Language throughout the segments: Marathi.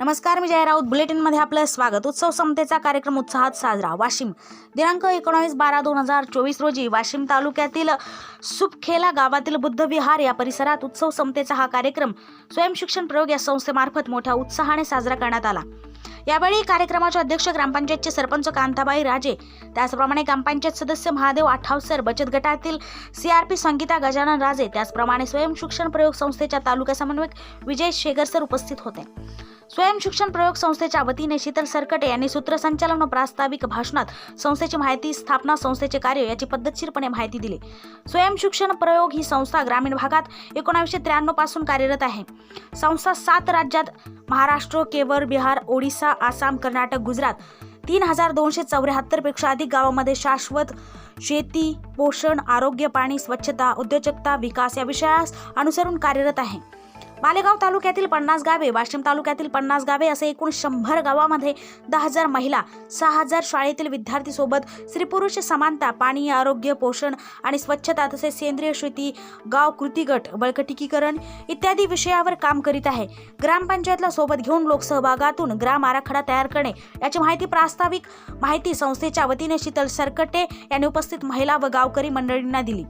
नमस्कार मी जय राऊत. बुलेटिनमध्ये आपलं स्वागत. उत्सव समतेचा कार्यक्रम उत्साहात साजरा. वाशिम. दिनांक एकोणावीस बारा दोन हजार चोवीस रोजी वाशिम तालुक्यातील सुपखेला गावातील बुद्धविहार या परिसरात उत्सव समतेचा हा कार्यक्रम स्वयंशिक्षण प्रयोग या संस्थेमार्फत मोठ्या उत्साहाने साजरा करण्यात आला. यावेळी कार्यक्रमाचे अध्यक्ष ग्रामपंचायतचे सरपंच कांताबाई राजे त्याचप्रमाणे ग्रामपंचायत सदस्य महादेव आठावसर बचत गटातील सीआरपी संगीता गजानन राजे त्याचप्रमाणे स्वयंशिक्षण प्रयोग संस्थेच्या तालुका समन्वयक विजय शेगरसर उपस्थित होते. स्वयंशिक्षण प्रयोग संस्थेच्या वतीने शीतल सरकटे यांनी सूत्रसंचालन प्रास्ताविक भाषणात संस्थेची माहिती स्थापना संस्थेचे कार्य याची पद्धतशीरपणे माहिती दिली. स्वयंशिक्षण प्रयोग ही संस्था ग्रामीण भागात एकोणावीसशे त्र्याण्णवपासून कार्यरत आहे. संस्था सात राज्यात महाराष्ट्र केरळ बिहार ओडिसा आसाम कर्नाटक गुजरात तीन हजार दोनशे चौऱ्याहत्तरपेक्षा अधिक गावामध्ये शाश्वत शेती पोषण आरोग्य पाणी स्वच्छता उद्योजकता विकास या विषयास अनुसरून कार्यरत आहे. मालेगाव तालुक्यातील पन्नास गावे वाशिम तालुक्यातील पन्नास गावे असे एकूण शंभर गावामध्ये दहा हजार महिला सहा हजार शाळेतील विद्यार्थी सोबत स्त्री पुरुष समानता पाणी आरोग्य पोषण आणि स्वच्छता तसेच सेंद्रिय शेती गाव कृती गट बळकटीकरण इत्यादी विषयावर काम करीत आहे. ग्रामपंचायतला सोबत घेऊन लोकसहभागातून ग्राम आराखडा तयार करणे याची माहिती प्रास्ताविक माहिती संस्थेच्या वतीने शीतल सरकटे यांनी उपस्थित महिला व गावकरी मंडळींना दिली.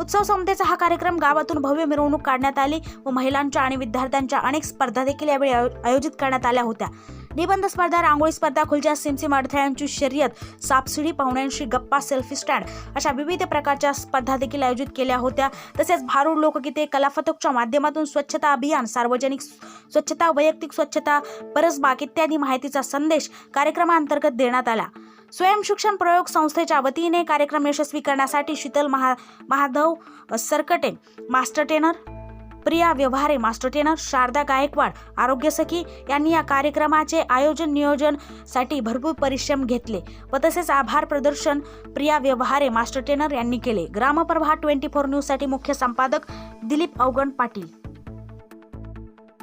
उत्सव समतेचा हा कार्यक्रम गावातून भव्य मिरवणूक काढण्यात आली व महिलांच्या आणि विद्यार्थ्यांच्या अनेक स्पर्धा देखील यावेळी आयोजित करण्यात आल्या होत्या. निबंध स्पर्धा रांगोळी स्पर्धा खुलच्या सिमसिम अडथळ्यांची शर्यत सापशिडी पाहुण्यांशी गप्पा सेल्फी स्टँड अशा विविध प्रकारच्या स्पर्धा देखील आयोजित केल्या होत्या. तसेच भारूड लोकगीते कलाफतकच्या माध्यमातून स्वच्छता अभियान सार्वजनिक स्वच्छता वैयक्तिक स्वच्छता परसबाग इत्यादी माहितीचा संदेश कार्यक्रमाअंतर्गत देण्यात आला. स्वयंशिक्षण प्रयोग संस्थेच्या वतीने कार्यक्रम यशस्वी करण्यासाठी शीतल महा महाधव Sarkate master trainer Priya Vyavahare master trainer Sharada Gaikwad आरोग्य सखी यांनी या कार्यक्रमाचे आयोजन नियोजनसाठी भरपूर परिश्रम घेतले व तसेच आभार प्रदर्शन प्रिया व्यवहारे मास्टर ट्रेनर यांनी केले. ग्रामप्रभा ट्वेंटी फोर न्यूजसाठी मुख्य संपादक दिलीप अवगण पाटील.